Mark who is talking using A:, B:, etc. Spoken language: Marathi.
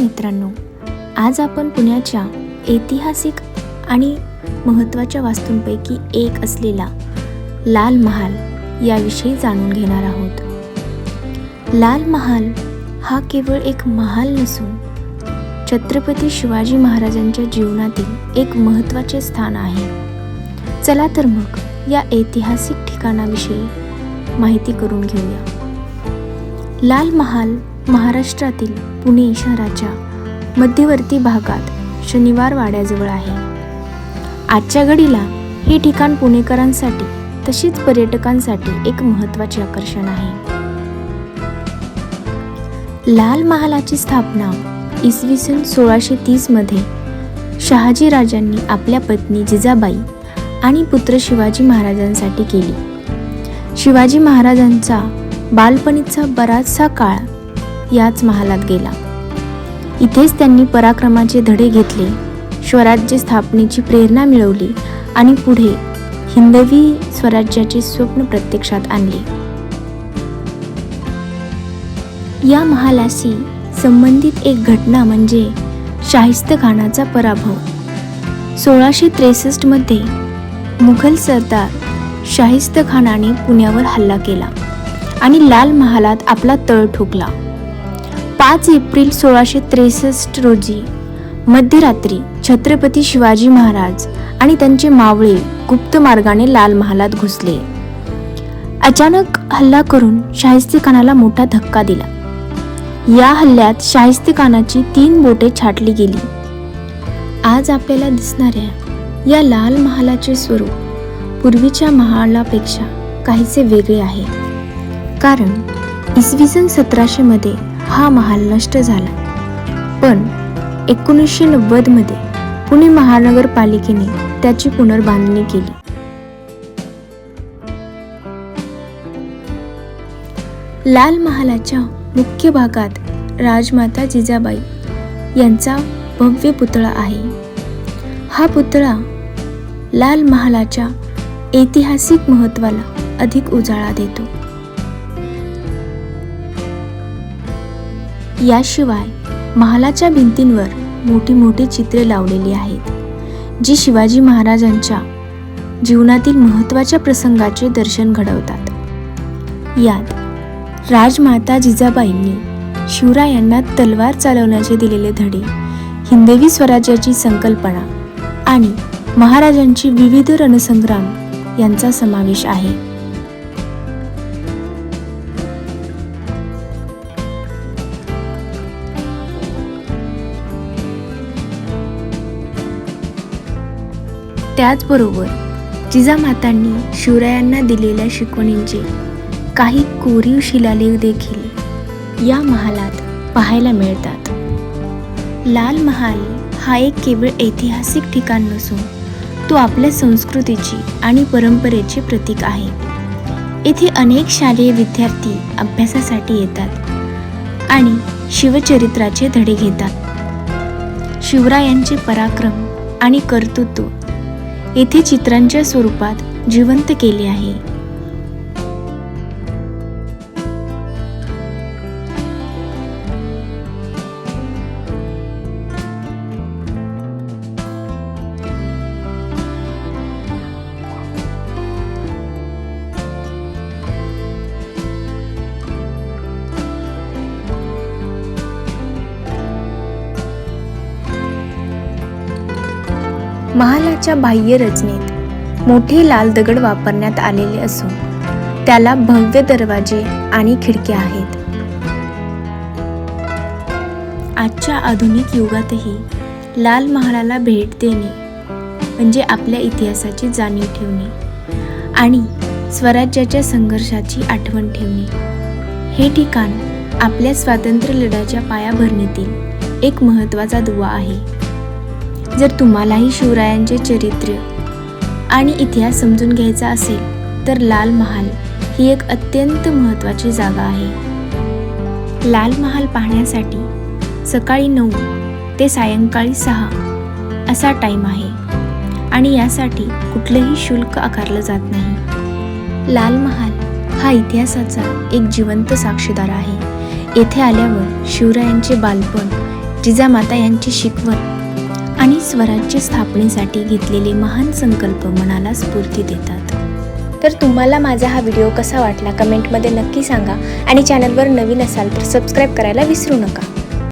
A: मित्रांनो आज आपण पुण्याच्या ऐतिहासिक आणि महत्त्वाच्या वास्तूंपैकी एक असलेला लाल महाल याविषयी जाणून घेणार आहोत. लाल महाल हा केवळ एक महाल नसून छत्रपती शिवाजी महाराजांच्या जीवनातील एक महत्त्वाचे स्थान आहे. चला तर मग या ऐतिहासिक ठिकाणाविषयी माहिती करून घेऊया. लाल महाल महाराष्ट्रातील पुणे शहराच्या मध्यवर्ती भागात शनिवार वाड्याजवळ आहे. आजच्या घडीला हे ठिकाण पुणेकरांसाठी तसेच पर्यटकांसाठी एक महत्त्वाचे आकर्षण आहे. लाल महालाची स्थापना इसवी सन सोळाशे तीसमध्ये शहाजी राजांनी आपल्या पत्नी जिजाबाई आणि पुत्र शिवाजी महाराजांसाठी केली. शिवाजी महाराजांचा बालपणीचा बराचसा काळ याच महालात गेला. इथेच त्यांनी पराक्रमाचे धडे घेतले स्वराज्य स्थापनेची प्रेरणा मिळवली आणि पुढे हिंदवी स्वराज्याचे स्वप्न प्रत्यक्षात आणले. या महालाशी संबंधित एक घटना म्हणजे शाहिस्त खानाचा पराभव. सोळाशे त्रेसष्टमध्ये मुघल सरदार शाहिस्त खानाने पुण्यावर हल्ला केला आणि लाल महालात आपला तळ ठोकला. पाच एप्रिल सोळाशे त्रेसष्ट रोजी मध्यरात्री छत्रपती शिवाजी महाराज आणि त्यांचे मावळे गुप्त मार्गाने लाल महालात घुसले. अचानक हल्ला करून शाहिस्ते खानाला मोठा धक्का दिला. या हल्ल्यात शाहिस्ते खानाची तीन बोटे छाटली गेली. आज आपल्याला दिसणाऱ्या या लाल महालाचे स्वरूप पूर्वीच्या महालापेक्षा काहीसे वेगळे आहे. कारण इसवी सन सतराशेमध्ये हा महाल नष्ट झाला. पण एकोणीसशे नव्वदमध्ये पुणे महानगरपालिकेने त्याची पुनर्बांधणी केली. लाल महालाच्या मुख्य भागात राजमाता जिजाबाई यांचा भव्य पुतळा आहे. हा पुतळा लाल महालाच्या ऐतिहासिक महत्त्वाला अधिक उजाळा देतो. याशिवाय महालाच्या भिंतींवर मोठी मोठी चित्रे लावलेली आहेत जी शिवाजी महाराजांच्या जीवनातील महत्त्वाच्या प्रसंगाचे दर्शन घडवतात. यात राजमाता जिजाबाईंनी शिवरायांना तलवार चालवण्याचे दिलेले धडे हिंदवी स्वराज्याची संकल्पना आणि महाराजांची विविध रणसंग्राम यांचा समावेश आहे. त्याचबरोबर जिजामातांनी शिवरायांना दिलेल्या शिकवणींचे काही कोरीव शिलालेख देखील या महालात पाहायला मिळतात. लाल महाल हा एक केवळ ऐतिहासिक ठिकाण नसून तो आपल्या संस्कृतीची आणि परंपरेचे प्रतीक आहे. येथे अनेक शालेय विद्यार्थी अभ्यासासाठी येतात आणि शिवचरित्राचे धडे घेतात. शिवरायांचे पराक्रम आणि कर्तृत्व येथे चित्रांच्या स्वरूपात जिवंत केले आहे. महालाच्या बाह्य रचनेत मोठे लाल दगड वापरण्यात आलेले असून त्याला भव्य दरवाजे आणि खिडक्या आहेत. आजच्या आधुनिक युगातही लाल महालाला भेट देणे म्हणजे आपल्या इतिहासाची जाणीव ठेवणे आणि स्वराज्याच्या संघर्षाची आठवण ठेवणे. हे ठिकाण आपल्या स्वातंत्र्य लढ्याच्या पायाभरणीतील एक महत्त्वाचा दुवा आहे. जर तुम्हालाही शिवरायांचे चरित्र आणि इतिहास समजून घ्यायचा असेल तर लाल महाल ही एक अत्यंत महत्त्वाची जागा आहे. लाल महाल पाहण्यासाठी सकाळी नऊ ते सायंकाळी सहा असा टाईम आहे आणि यासाठी कुठलंही शुल्क आकारलं जात नाही. लाल महाल हा इतिहासाचा एक जिवंत साक्षीदार आहे. येथे आल्यावर शिवरायांचे बालपण जिजामाता यांची शिकवण आणि स्वराज्य स्थापनेसाठी घेतलेले महान संकल्प मनाला स्फूर्ती देतात. तर तुम्हाला माझा हा व्हिडिओ कसा वाटला कमेंटमध्ये नक्की सांगा आणि चॅनलवर नवीन असाल तर सबस्क्राईब करायला विसरू नका.